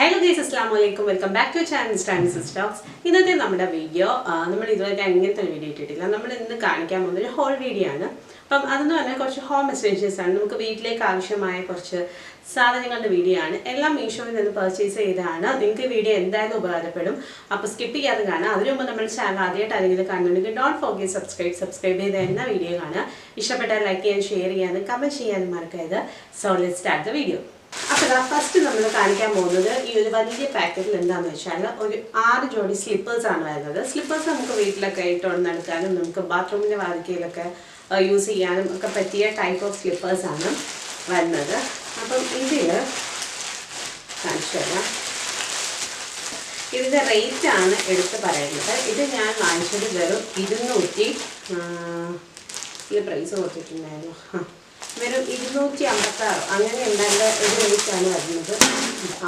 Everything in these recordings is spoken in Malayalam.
ഹലോ ഗൈസ് അസ്ലാം വലൈക്കും വെൽക്കം ബാക്ക് ടു ചാനൽ സ്റ്റാൻഡ് സിസ്റ്റോക്സ് ഇന്നത്തെ നമ്മുടെ വീഡിയോ നമ്മൾ ഇതുവരെ എങ്ങനത്തെ ഒരു വീഡിയോ ഇട്ടിട്ടില്ല. നമ്മൾ ഇന്ന് കാണിക്കാൻ പോകുന്ന ഒരു ഹോൾ വീഡിയോ ആണ്. അപ്പം അതെന്ന് പറഞ്ഞാൽ കുറച്ച് ഹോം എക്സ്പെൻഷൻസ് ആണ്. നമുക്ക് വീട്ടിലേക്ക് ആവശ്യമായ കുറച്ച് സാധനങ്ങളുടെ വീഡിയോ ആണ്. എല്ലാം മീഷോയിൽ നിന്ന് പർച്ചേസ് ചെയ്തതാണ്. നിങ്ങൾക്ക് വീഡിയോ എന്തായാലും ഉപകാരപ്പെടും. അപ്പോൾ സ്കിപ്പ് ചെയ്യാതെ കാണാം അതിനു മുമ്പ് നമ്മൾ ചാനൽ ആദ്യമായിട്ട് ആരെങ്കിലും കാണുന്നുണ്ടെങ്കിൽ ഡോട്ട് ഫോർഗെറ്റ് സബ്സ്ക്രൈബ് സബ്സ്ക്രൈബ് ചെയ്ത എന്ന വീഡിയോ കാണുക. ഇഷ്ടപ്പെട്ടാൽ ലൈക്ക് ചെയ്യാൻ ഷെയർ ചെയ്യാനും കമന്റ് ചെയ്യാനും മറക്കരുത്. So let start the video അപ്പോൾ ഫസ്റ്റ് നമ്മൾ കാണിക്കാൻ പോകുന്നത് ഈ ഒരു വലിയ പാക്കറ്റിൽ എന്താണെന്ന് വെച്ചാൽ ഒരു ആറ് ജോഡി സ്ലിപ്പേഴ്സ് ആണ് വരുന്നത്. സ്ലിപ്പേഴ്സ് നമുക്ക് വീട്ടിലൊക്കെ ഇട്ടുകൊണ്ട് നടക്കാനും നമുക്ക് ബാത്റൂമിന്റെ വാതിക്കയിലൊക്കെ യൂസ് ചെയ്യാനും ഒക്കെ പറ്റിയ ടൈപ്പ് ഓഫ് സ്ലിപ്പേഴ്സ് ആണ് വരുന്നത്. അപ്പം ഇതിൽ കാണിച്ചു തരാം. ഇതിന്റെ റേറ്റ് ആണ് എടുത്ത് പറയുന്നത്. ഇത് ഞാൻ വാങ്ങിച്ചത് വെറും ഇരുന്നൂറ്റി ഈ പ്രൈസ് കൊടുത്തിട്ടുണ്ടായിരുന്നു വെറും ഇരുന്നൂറ്റി അമ്പത്താറ്. അങ്ങനെ ഉണ്ടല്ല ഒരു റേറ്റാണ് വരുന്നത്.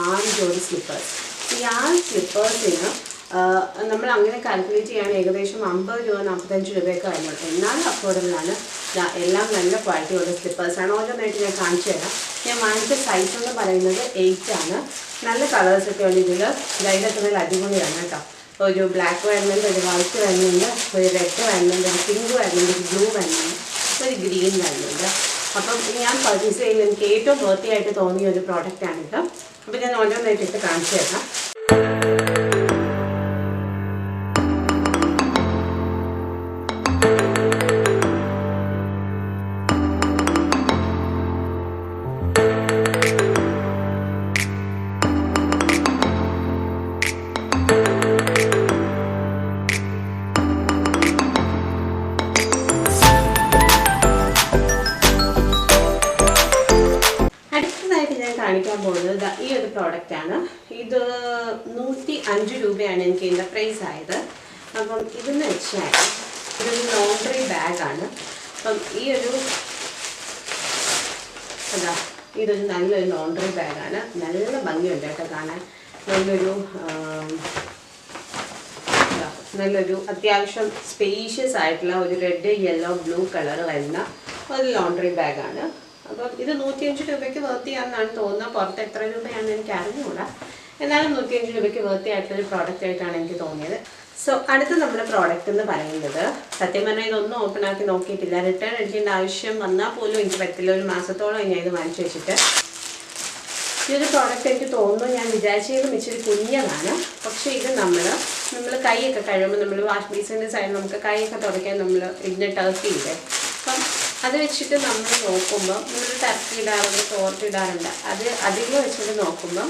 ആറ് ജോഡി സ്ലിപ്പേഴ്സ് ഈ ആറ് സ്ലിപ്പേഴ്സിന് നമ്മൾ അങ്ങനെ കാൽക്കുലേറ്റ് ചെയ്യാൻ ഏകദേശം അമ്പത് രൂപ നാൽപ്പത്തഞ്ച് രൂപയൊക്കെ വരുന്നുണ്ട് എന്നാലും ദാ എല്ലാം നല്ല ക്വാളിറ്റിയുള്ള സ്ലിപ്പേഴ്സാണ് ഓരോന്നായിട്ട് ഞാൻ കാണിച്ചു തരാം. ഞാൻ വാങ്ങിച്ച സൈസ് എന്ന് പറയുന്നത് എയ്റ്റ് ആണ്. നല്ല കളേഴ്സ് ഒക്കെ ഉണ്ട് ഇതിൽ ഇതൊക്കെ നല്ല അടിപൊളിയാണ് കേട്ടോ. ഒരു ബ്ലാക്ക് വരുന്നുണ്ട് ഒരു വൈറ്റ് വരുന്നുണ്ട് ഒരു റെഡ് വരുന്നുണ്ട് ഒരു പിങ്ക് വരുന്നുണ്ട് ഒരു ബ്ലൂ വരുന്നുണ്ട് ഒരു ഗ്രീൻ വരുന്നുണ്ട് അപ്പം ഞാൻ പർച്ചേസ് ചെയ്യുന്ന എനിക്ക് ഏറ്റവും വൃത്തിയായിട്ട് തോന്നിയ ഒരു പ്രോഡക്റ്റാണിത് അപ്പം ഞാൻ ഓരോന്നായിട്ട് ഇട്ട് കാണിച്ചു തരാം. ഇത് നൂറ്റി അഞ്ച് രൂപയാണ് എനിക്ക് ഇതിന്റെ പ്രൈസ് ആയത്. അപ്പം ഇതെന്ന് വെച്ചാൽ ഇതൊരു ലോണ്ടറി ബാഗാണ് അപ്പം ഈ ഒരു അതാ ഇതൊരു നല്ലൊരു ലോണ്ടറി ബാഗാണ് നല്ല ഭംഗിയുണ്ട് കേട്ടോ കാണാൻ. നല്ലൊരു നല്ലൊരു അത്യാവശ്യം സ്പേഷ്യസ് ആയിട്ടുള്ള ഒരു റെഡ് യെല്ലോ ബ്ലൂ കളർ വരുന്ന ഒരു ലോണ്ടറി ബാഗാണ് അപ്പം ഇത് നൂറ്റിയഞ്ച് രൂപയ്ക്ക് വർത്തിയാണെന്നാണ് തോന്നുന്നത്. പുറത്ത് എത്ര രൂപയാണെന്ന് എനിക്ക് അറിഞ്ഞുകൂടാ എന്നാലും നൂറ്റിയഞ്ച് രൂപയ്ക്ക് വേർത്തി ആയിട്ടുള്ളൊരു പ്രോഡക്റ്റ് ആയിട്ടാണ് എനിക്ക് തോന്നിയത്. സോ അടുത്ത നമ്മുടെ പ്രോഡക്റ്റ് എന്ന് പറയുന്നത് സത്യം പറഞ്ഞാൽ ഇതൊന്നും ഓപ്പൺ ആക്കി നോക്കിയിട്ടില്ല. റിട്ടേൺ അടിക്കേണ്ട ആവശ്യം വന്നാൽ പോലും എനിക്ക് പറ്റില്ല. ഒരു മാസത്തോളം ഞാൻ ഇത് വാങ്ങിച്ചു വെച്ചിട്ട്. ഈ ഒരു പ്രോഡക്റ്റ് എനിക്ക് തോന്നുന്നു ഞാൻ വിചാരിച്ചതിലും ഇച്ചിരി കുഞ്ഞതാണ് പക്ഷേ ഇത് നമ്മൾ നമ്മൾ കൈയൊക്കെ കഴിയുമ്പോൾ നമ്മൾ വാഷ് ബേസിന്റെ സൈഡിൽ നമുക്ക് കൈയൊക്കെ തുടയ്ക്കാൻ നമ്മൾ ഇതിനെ ടർക്കി ഇല്ലേ? അപ്പം അത് വെച്ചിട്ട് നമ്മൾ നോക്കുമ്പോൾ നമ്മൾ ടർക്കി ഇടാറുണ്ട് തോർട്ടിടാറുണ്ട് അത് അധികം വെച്ചിട്ട് നോക്കുമ്പം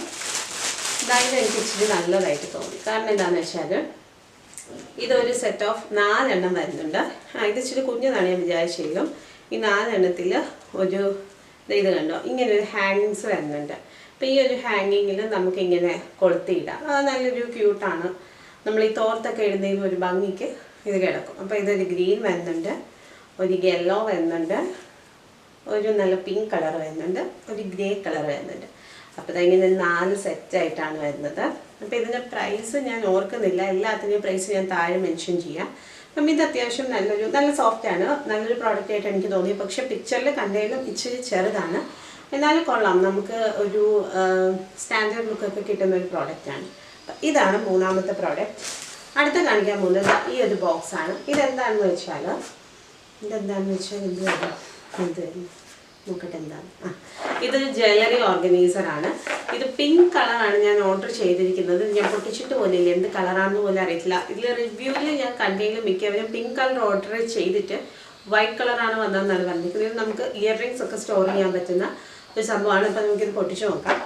ഇതായത് എനിക്ക് ഇച്ചിരി നല്ലതായിട്ട് തോന്നി. കാരണം എന്താണെന്ന് വെച്ചാൽ ഇതൊരു സെറ്റ് ഓഫ് നാലെണ്ണം വരുന്നുണ്ട്. ഇത് ഇച്ചിരി കുഞ്ഞതാണ് ഞാൻ വിചാരിച്ചെങ്കിലും ഈ നാലെണ്ണത്തിൽ ഒരു ഇത് കണ്ടോ? ഇങ്ങനെ ഒരു ഹാങ്ങിങ്സ് വരുന്നുണ്ട്. അപ്പം ഈ ഒരു ഹാങ്ങിങ്ങിൽ നമുക്കിങ്ങനെ കൊളുത്തിയിടാം. അത് നല്ലൊരു ക്യൂട്ടാണ് നമ്മൾ ഈ തോർത്തൊക്കെ ഇടുന്നതിന് ഒരു ഭംഗിക്ക് ഇത് കിടക്കും. അപ്പോൾ ഇതൊരു ഗ്രീൻ വരുന്നുണ്ട്. ഒരു യെല്ലോ വരുന്നുണ്ട്. ഒരു നല്ല പിങ്ക് കളർ വരുന്നുണ്ട്. ഒരു ഗ്രേ കളർ വരുന്നുണ്ട്. അപ്പോൾ ഇങ്ങനെ നാല് സെറ്റായിട്ടാണ് വരുന്നത്. അപ്പോൾ ഇതിന്റെ പ്രൈസ് ഞാൻ ഓർക്കുന്നില്ല. എല്ലാത്തിന്റെയും പ്രൈസ് ഞാൻ താഴെ മെൻഷൻ ചെയ്യാം. അപ്പം ഇത് അത്യാവശ്യം നല്ലൊരു നല്ല സോഫ്റ്റ് ആണ്. നല്ലൊരു പ്രോഡക്റ്റ് ആയിട്ട് എനിക്ക് തോന്നി. പക്ഷേ പിക്ചറിൽ കണ്ടതിലും ഇച്ചിരി ചെറുതാണ്. എന്നാലും കൊള്ളാം. നമുക്ക് ഒരു സ്റ്റാൻഡേർഡ് ലുക്കൊക്കെ കിട്ടുന്ന ഒരു പ്രോഡക്റ്റാണ് ഇതാണ് മൂന്നാമത്തെ പ്രോഡക്റ്റ് അടുത്ത കാണിക്കാൻ പോകുന്നത് ഈ ഒരു ബോക്സാണ് ഇതെന്താണെന്ന് വെച്ചാൽ ഇതെന്താണെന്ന് വെച്ചാൽ എന്ത് വരും എന്ത് വരും? നോക്കട്ടെ എന്താണ് ഇത് ജയറി ഓർഗനൈസർ ആണ് ഇത് പിങ്ക് കളറാണ് ഞാൻ ഓർഡർ ചെയ്തിരിക്കുന്നത്. ഞാൻ പൊട്ടിച്ചിട്ട് പോലില്ല. എന്ത് കളറാണെന്ന് പോലും അറിയത്തില്ല. ഇതിൽ റിവ്യൂവിൽ ഞാൻ കണ്ടെങ്കിലും മിക്കവരും പിങ്ക് കളർ ഓർഡർ ചെയ്തിട്ട് വൈറ്റ് കളറാണ് വന്നതെന്നാണ് പറഞ്ഞിരിക്കുന്നത്. നമുക്ക് ഇയർ റിങ്സ് ഒക്കെ സ്റ്റോർ ചെയ്യാൻ പറ്റുന്ന ഒരു സംഭവമാണ്. അപ്പോൾ നമുക്കിത് പൊട്ടിച്ച് നോക്കാം.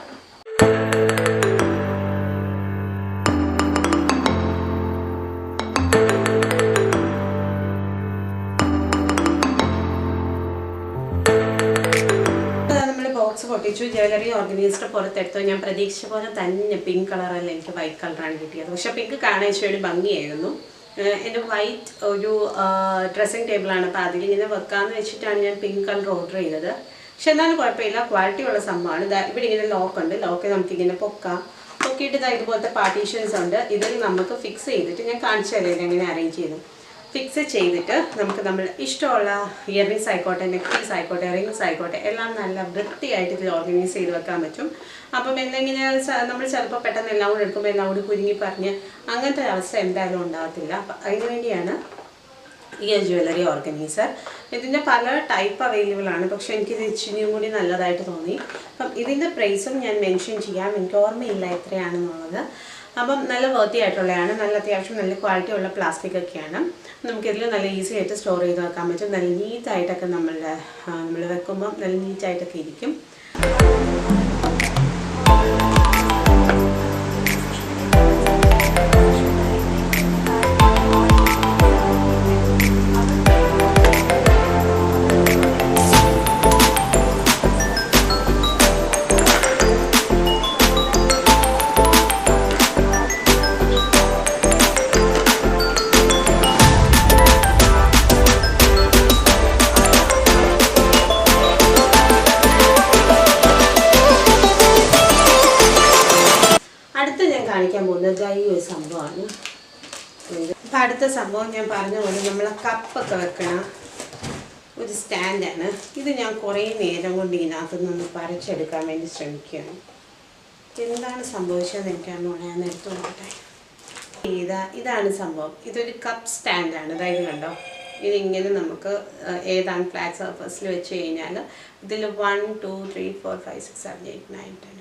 പൊട്ടിച്ചു ജ്വല്ലറി ഓർഗനൈസ്ഡ് പുറത്തെടുത്തു ഞാൻ പ്രതീക്ഷിച്ച പോലെ തന്നെ പിങ്ക് കളറല്ല എനിക്ക് വൈറ്റ് കളറാണ് കിട്ടിയത്. പക്ഷെ പിങ്ക് കാണാൻ ഇച്ചിരി ഭംഗിയായിരുന്നു. എന്റെ വൈറ്റ് ഒരു ഡ്രസ്സിങ് ടേബിളാണ് അപ്പോൾ അതിലിങ്ങനെ വെക്കാമെന്ന് വെച്ചിട്ടാണ് ഞാൻ പിങ്ക് കളർ ഓർഡർ ചെയ്തത്. പക്ഷെ എന്നാലും കുഴപ്പമില്ല. ക്വാളിറ്റി ഉള്ള സംഭവമാണ്. ഇവിടെ ഇങ്ങനെ ലോക്ക് ഉണ്ട്. ലോക്ക് നമുക്കിങ്ങനെ പൊക്കാം. പൊക്കിയിട്ട് ഇതാ ഇതുപോലത്തെ പാർട്ടീഷൻസ് ഉണ്ട്. ഇതിൽ നമുക്ക് ഫിക്സ് ചെയ്തിട്ട് ഞാൻ കാണിച്ചു തരാം. എങ്ങനെ അറേഞ്ച് ചെയ്തു. ഫിക്സ് ചെയ്തിട്ട് നമുക്ക് നമ്മൾ ഇഷ്ടമുള്ള ഇയറിങ്സ് ആയിക്കോട്ടെ നെക്ലീസ് ആയിക്കോട്ടെ റിങ്സ് ആയിക്കോട്ടെ എല്ലാം നല്ല വൃത്തിയായിട്ട് ഇതിൽ ഓർഗനൈസ് ചെയ്ത് വെക്കാൻ പറ്റും. അപ്പം എന്തെങ്കിലും നമ്മൾ ചിലപ്പോൾ പെട്ടെന്ന് എല്ലാം കൂടെ എടുക്കുമ്പോൾ എല്ലാം കൂടി കുരുങ്ങി പറഞ്ഞ് അങ്ങനത്തെ അവസ്ഥ എന്തായാലും ഉണ്ടാകത്തില്ല. അപ്പം അതിന് വേണ്ടിയാണ് ഈ ജ്വല്ലറി ഓർഗനൈസർ ഇതിന്റെ പല ടൈപ്പ് അവൈലബിൾ ആണ്. പക്ഷെ എനിക്കിത് ഇച്ചിരിയും കൂടി നല്ലതായിട്ട് തോന്നി. അപ്പം ഇതിന്റെ പ്രൈസും ഞാൻ മെൻഷൻ ചെയ്യാം. എനിക്ക് ഓർമ്മയില്ല എത്രയാണെന്നുള്ളത്. അപ്പം നല്ല വേർത്തി ആയിട്ടുള്ളതാണ് നല്ല അത്യാവശ്യം നല്ല ക്വാളിറ്റി ഉള്ള പ്ലാസ്റ്റിക് ഒക്കെയാണ്. നമുക്കിതിൽ നല്ല ഈസി ആയിട്ട് സ്റ്റോർ ചെയ്ത് വെക്കാൻ പറ്റും. നല്ല നീറ്റായിട്ടൊക്കെ നമ്മൾ നമ്മൾ വെക്കുമ്പം നല്ല നീറ്റായിട്ടൊക്കെ ഇരിക്കും. ഈ ഒരു സംഭവമാണ്. അപ്പം അടുത്ത സംഭവം ഞാൻ പറഞ്ഞ പോലെ നമ്മൾ കപ്പൊക്കെ വെക്കണ ഒരു സ്റ്റാൻഡാണ്. ഇത് ഞാൻ കുറേ നേരം കൊണ്ട് ഇതിനകത്ത് നിന്ന് പറിച്ചെടുക്കാൻ വേണ്ടി ശ്രമിക്കുകയാണ്. എന്താണ് സംഭവിച്ചതെന്ന് എനിക്കാണെന്ന് ഞാൻ എടുത്തു നോക്കട്ടെ. ഇതാ ഇതാണ് സംഭവം. ഇതൊരു കപ്പ് സ്റ്റാൻഡാണ്. അതായത് കണ്ടോ ഇതിങ്ങനെ നമുക്ക് ഏതാണ് ഫ്ലാറ്റ് സർഫസിൽ വെച്ച് കഴിഞ്ഞാൽ ഇതിൽ one two three four five six seven eight nine ten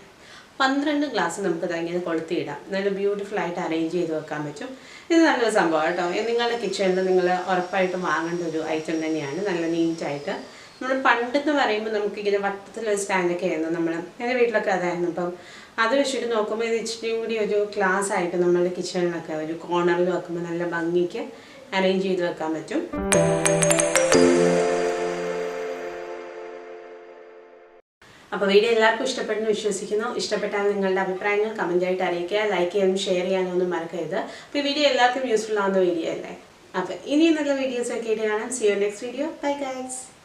പന്ത്രണ്ട് ഗ്ലാസ് നമുക്ക് ഇങ്ങനെ കൊളുത്തിയിടാം. നല്ല ബ്യൂട്ടിഫുൾ ആയിട്ട് അറേഞ്ച് ചെയ്ത് വെക്കാൻ പറ്റും. ഇത് നല്ലൊരു സംഭവം കേട്ടോ. നിങ്ങളുടെ കിച്ചണിൽ നിങ്ങൾ ഉറപ്പായിട്ടും വാങ്ങേണ്ട ഒരു ഐറ്റം തന്നെയാണ്. നല്ല നീറ്റായിട്ട് നമ്മൾ പണ്ടെന്ന് പറയുമ്പോൾ നമുക്ക് ഇങ്ങനെ വട്ടത്തിലൊരു സ്റ്റാൻഡൊക്കെ ആയിരുന്നു. നമ്മൾ എന്റെ വീട്ടിലൊക്കെ അതായിരുന്നു. അപ്പം അത് വെച്ചിട്ട് നോക്കുമ്പോൾ ഇത് ഇച്ചിരി കൂടി ഒരു ക്ലാസ് ആയിട്ട് നമ്മളുടെ കിച്ചണിലൊക്കെ ഒരു കോർണറിൽ വെക്കുമ്പോൾ നല്ല ഭംഗിക്ക് അറേഞ്ച് ചെയ്ത് വെക്കാൻ പറ്റും. അപ്പോൾ വീഡിയോ എല്ലാവർക്കും ഇഷ്ടപ്പെടുന്നു വിശ്വസിക്കുന്നു. ഇഷ്ടപ്പെട്ടാൽ നിങ്ങളുടെ അഭിപ്രായങ്ങൾ കമന്റായിട്ട് അറിയിക്കുക. ലൈക്ക് ചെയ്യാനും ഷെയർ ചെയ്യാനും ഒന്നും മറക്കരുത്. അപ്പോൾ ഈ വീഡിയോ എല്ലാവർക്കും യൂസ്ഫുൾ ആവുന്ന വീഡിയോ അല്ലേ? അപ്പോൾ ഇനിയും നല്ല വീഡിയോസ് ഒക്കെ ആയിട്ട് കാണാം. See you next video bye guys